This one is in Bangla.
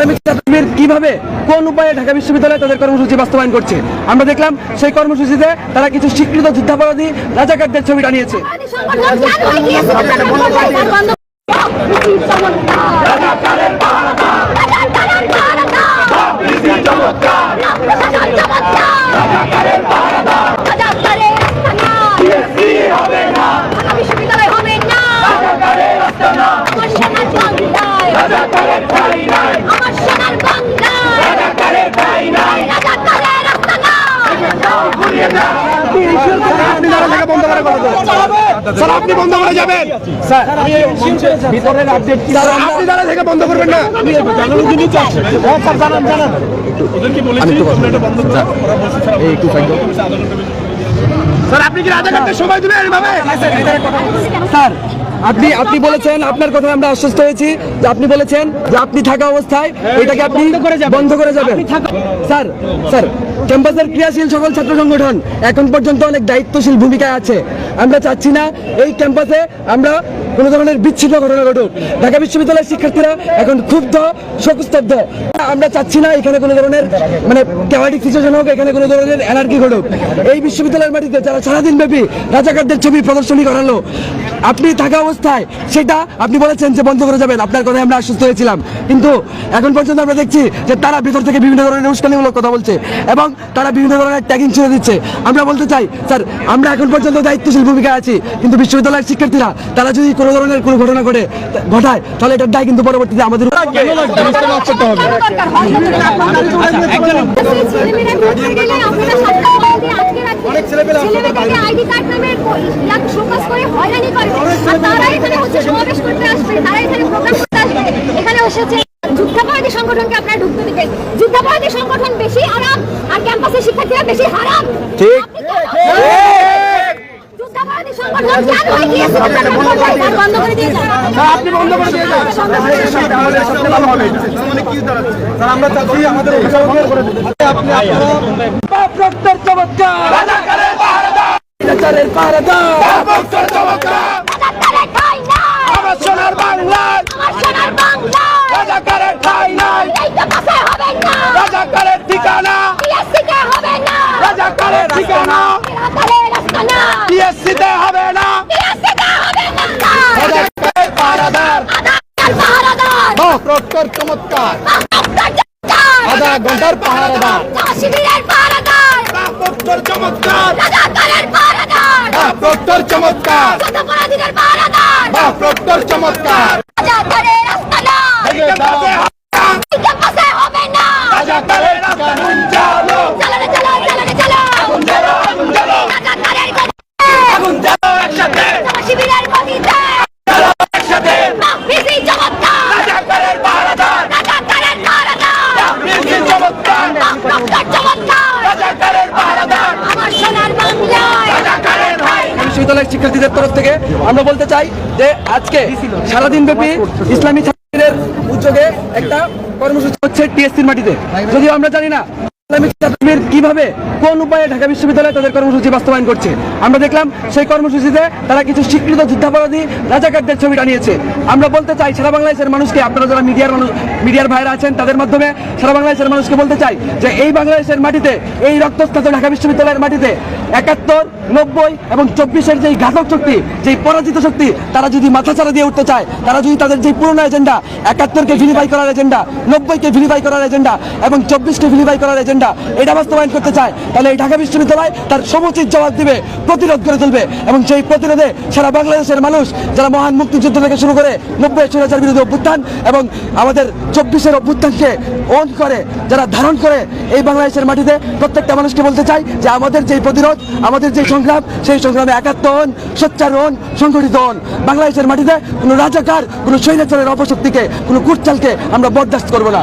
ইসলামিক কীভাবে, কোন উপায়ে ঢাকা বিশ্ববিদ্যালয়ে তাদের কর্মসূচি বাস্তবায়ন করছে? আমরা দেখলাম সেই কর্মসূচিতে তারা কিছু স্বীকৃত যুদ্ধাপরাধী রাজাকারদের ছবি টানিয়েছে কেন এগিয়ে এসে আপনারা বন্ধ করবেন? বন্ধ রাজাকারের পাহারাদার। রাজাকারের পাহারাদার। প্রশাসন চমৎকার। রাজাকারের আস্তানা। ঢাকা বিশ্ববিদ্যালয় হবে না। আমার সোনার বাংলায়। আমার সোনার বাংলায়। রাজাকারের আস্তানা। স্যার আপনি বন্ধ করে যাবেন। স্যার ভিতরের আপডেট কি আপনি দাঁড়া থেকে বন্ধ করবেন না। স্যার আপনি কি রাজাকারদের সময় দিবেন এভাবে? স্যার আপনি আপনি বলেছেন আপনার কথা আমরা আশ্বস্ত হয়েছি যে আপনি বলেছেন যে আপনি থাকা অবস্থায় এটাকে আপনি বন্ধ করে যাবেন। স্যার স্যার ক্যাম্পাসের ক্রিয়াশীল সকল ছাত্র সংগঠন এখন পর্যন্ত অনেক দায়িত্বশীল ভূমিকায় আছে। আমরা চাচ্ছি না এই ক্যাম্পাসে আমরা কোনো ধরনের বিচ্ছিন্ন ঘটনা ঘটুক। ঢাকা বিশ্ববিদ্যালয়ের শিক্ষার্থীরা এখন ক্ষুব্ধ, শোকস্তব্ধ। আমরা চাচ্ছি না এখানে কোনো ধরনের মানে কেওয়াটিক সিচুয়েশন হোক, এখানে কোনো ধরনের এনার্কি ঘটুক। এই বিশ্ববিদ্যালয়ের মাটিতে যারা সারাদিন ব্যাপী রাজাকারদের ছবি প্রদর্শনী করালো, আপনি থাকা অবস্থায় সেটা আপনি বলেছেন যে বন্ধ করে যাবেন। আপনার কথায় আমরা আশ্বস্ত হয়েছিলাম। কিন্তু এখন পর্যন্ত আমরা দেখছি যে তারা ভিতর থেকে বিভিন্ন ধরনের উস্কানিমূলক কথা বলছে এবং তারা বিভিন্ন ধরনের ট্যাগিং ছেড়ে দিচ্ছে। আমরা বলতে চাই, স্যার, আমরা এখন পর্যন্ত দায়িত্বশীল ভূমিকা আছি, কিন্তু বিশ্ববিদ্যালয়ের শিক্ষার্থীরা, তারা যদি কোনো ধরনের কোনো ঘটনা ঘটে ঘটায় তাহলে এটার দায় কিন্তু পরবর্তীতে আমাদের উপর- দরকার ছেলেমেয়েরা ঘুরতে গেলে আপনারা সাতটা অবধি আটকে রাখেন ছেলেমেয়েদেরকে আইডি কার্ড নামে শোকাস করে হয়রানি করে। আর তারা এখানে হচ্ছে সমাবেশ করতে আসবে তারা এখানে প্রোগ্রাম করতে আসবে। এখানে এসেছে যুদ্ধাপরাধী সংগঠনকে আপনারা ঢুকতে দিবেন যুদ্ধাপরাধী সংগঠন বেশি আরাম আর ক্যাম্পাসের শিক্ষার্থীরা বেশি হারাম। ঠিক। আপনি কেন? যুদ্ধাপরাধী সংগঠন কেন এগিয়ে এসে আপনারা বন্ধ করে দিয়ে আপনি বন্ধ করে দিয়ে যান আমাদের সবচেয়ে ভালো হবে স্যার আমরা চাচ্ছি আমাদের অভিভাবক করে দিতে আপনি আপনারা প্রক্টর চমৎকার রাজাকারের পাহারাদার রাজাকারের ঠাঁই নাই আমার সোনার বাংলায় আমার সোনার বাংলা রাজাকারের ঠাই নাই এই তো কাছে হবে না রাজাকারের ঠিকানা। হবে না রাজাকারের ঠিকানা। রাজাকারের আস্তানা হবে না। পাহারাদার। প্রক্টর চমৎকার। আধা ঘণ্টার পাহারাদার। প্রক্টর চমৎকার। প্রক্টর চমৎকার। প্রক্টর চমৎকার রাজাকারের আস্তানা এই ক্যাম্পাসে হবে না রাজাকারের ঠিকানা চালো চালানে চালা চালানে চালা জ্বালো আগুন জ্বালো রাজাকারের গতিতে আগুন জ্বালো একসাথে শিবিরের গতিতে জ্বালো একসাথে মাহফিজি চমৎকার রাজাকারের পাহারাদার রাজাকারের পাহারাদার পিএসসি চমৎকার ডক্টর চমৎকার রাজাকারের পাহারাদার আমার সোনার বাংলায় রাজাকারের ভাই বিশ্ববিদ্যালয়ের শিক্ষার্থীদের তরফ থেকে আমরা বলতে চাই যে আজকে সারাদিন ব্যাপী ইসলামী ছাত্রীদের উদ্যোগে একটা কর্মসূচি হচ্ছে টিএসসির মাটিতে। যদিও আমরা জানি না কীভাবে কোন উপায়ে ঢাকা বিশ্ববিদ্যালয়ে তাদের কর্মসূচি বাস্তবায়ন করছে? আমরা দেখলাম সেই কর্মসূচিতে তারা কিছু স্বীকৃত যুদ্ধাপরাধী রাজাকারদের আমরা বলতে চাই, সারা বাংলাদেশের মানুষকে, আপনারা যারা মিডিয়ার মানুষ মিডিয়ার ভাইরা আছেন, তাদের মাধ্যমে সারা বাংলাদেশের মানুষকে বলতে চাই যে এই বাংলাদেশের মাটিতে, এই রক্তস্থাত ঢাকা বিশ্ববিদ্যালয়ের মাটিতে একাত্তর, নব্বই এবং চব্বিশের যেই ঘাতক শক্তি, যেই পরাজিত শক্তি, তারা যদি মাথাচাড়া দিয়ে উঠতে চায়, তারা যদি তাদের যে পুরনো এজেন্ডা, একাত্তরকে ভিলিফাই করার এজেন্ডা, নব্বইকে ভিলিফাই করার এজেন্ডা এবং চব্বিশকে ভিলিফাই করার এজেন্ডা এটা বাস্তবায়ন করতে চায়, তাহলে এই ঢাকা বিশ্ববিদ্যালয় তার সমুচিত জবাব দিবে, প্রতিরোধ করে তুলবে এবং সেই প্রতিরোধে সারা বাংলাদেশের মানুষ, যারা মহান মুক্তিযুদ্ধ থেকে শুরু করে নব্বই স্বৈরাচার বিরোধী অভ্যুত্থান এবং আমাদের চব্বিশের অভ্যুত্থানকে ওন করে, যারা ধারণ করে এই বাংলাদেশের মাটিতে, প্রত্যেকটা মানুষকে বলতে চাই যে আমাদের যেই প্রতিরোধ, আমাদের যে সংগ্রাম, সেই সংগ্রামে একাত্ম হন, সোচ্চার হন, সংগঠিত হন। বাংলাদেশের মাটিতে কোনো রাজাকার, কোনো স্বৈরাচারের অপশক্তিকে, কোনো কুটচালকে আমরা বরদাস্ত করব না।